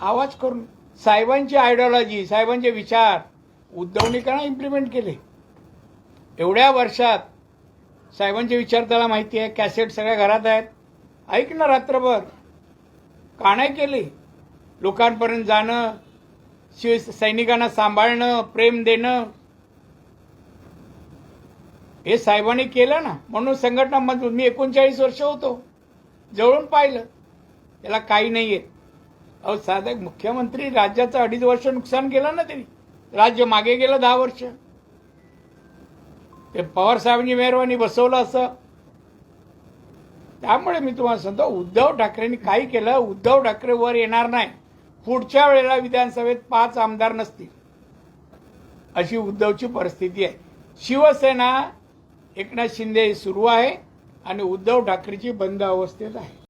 आवाज करून साहेबांची आयडिओलॉजी साहेबांचे विचार उद्धवणीकरणा इम्प्लिमेंट केले. एवढ्या वर्षात साहेबांचे विचार त्याला माहिती आहे कॅसेट सगळ्या घरात आहेत. ऐक ना रात्रभर. का नाही केले? लोकांपर्यंत जाणं शिव सैनिकांना सांभाळणं प्रेम देणं. हे साहेबांनी केलं ना. म्हणून संघटना मजबूत मी एकोणचाळीस वर्ष होतो. जवळून पाहिलं. त्याला काही नाही येत अहो साधक मुख्यमंत्री राज्याचं अडीच वर्ष नुकसान केलं ना त्यांनी. राज्य मागे गेलं दहा वर्ष. ते पवार साहेबांनी मेहरबानी बसवलं असं. त्यामुळे मी तुम्हाला सांगतो उद्धव ठाकरेंनी काही केलं उद्धव ठाकरे वर येणार नाही. पुढच्या वेळेला विधानसभेत पाच आमदार नसतील. अशी उद्धवची परिस्थिती आहे. शिवसेना एकनाथ शिंदे सुरू आहे आणि उद्धव ठाकरेची बंद अवस्थेत आहे.